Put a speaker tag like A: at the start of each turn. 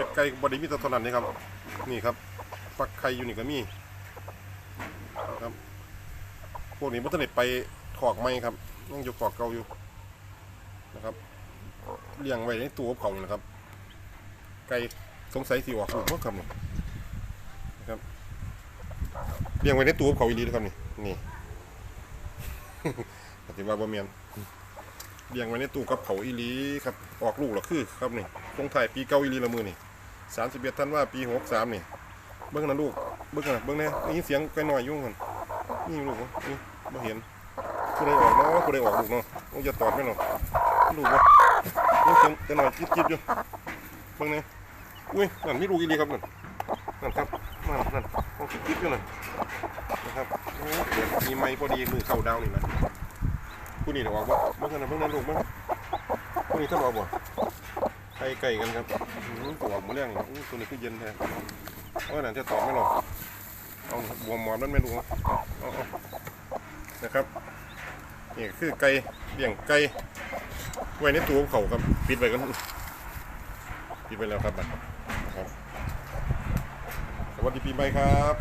A: เป็ดไก่บไดมีต่เท่านั้นนี่ครับ นี่ครับฟักไข่อยู่นี่ก็มีครับพวกนี้มันต้องได้ไปถอกไม้ครับยังอยู่ถอกเก่าอยู่นะครับเลี้ยงไว้ในตู้อบเขานี่ะครับ ไก่สงสัยสิออกลูกเมื่อคำนี่นะครับเลี้ยงไว้ในตู้อบเขาอีหลีนะครับนี่นี่ปฏิวัติบ่เมียนเลี้ยงไว้ในตู้กับเขาอีลีครับออกลูกแล้วคือ ครับนี่ตรงถ่ายปีเก่าอีลีละมือนี่ สามสิบเอ็ดท่านว่าปีหกสามนี่เบิ้งนะลูกเบิ้งนะเบิ้งแน่ได้ยินเสียงไกลหน่อยยุ่งกันนี่ลูกนี่ม่เห็นผู้ใดออกเนาะผู้ใดออกลูกเนาะโอ้ยอย่าตอดไม่หรอลูกวะนี่เสียงไกลหน่อยจิ๊บจิบอยู่เบิ้งแน่อุ้ยนั่นมีลูกอีหลีครับนั่นนั่นครับนั่นนั่นโอ้จิ๊บอยู่นั่นนะครับมีไม้พอดีมือเข้าดาวนี่นะผู้นี่เดี๋ยวออกบ่เมื่อกันนะเมื่อนั้นลูกมั้งผู้นี่ท่าออกบ่ ไก่ไก่กันครับตัวออกมาเรื่องอู้ตัวนี้คือเย็นแท้เอาหนังจะตอบไม่หรอกเอาบวมหมอนนั่นไม่รู้นะครับนี่คือไก่เลี้ยงไก่ไว้ในตู้เขาครับปิดไว้กันปิดไว้แล้วครับบัดนะครับสวัสดีปีใหม่ครับ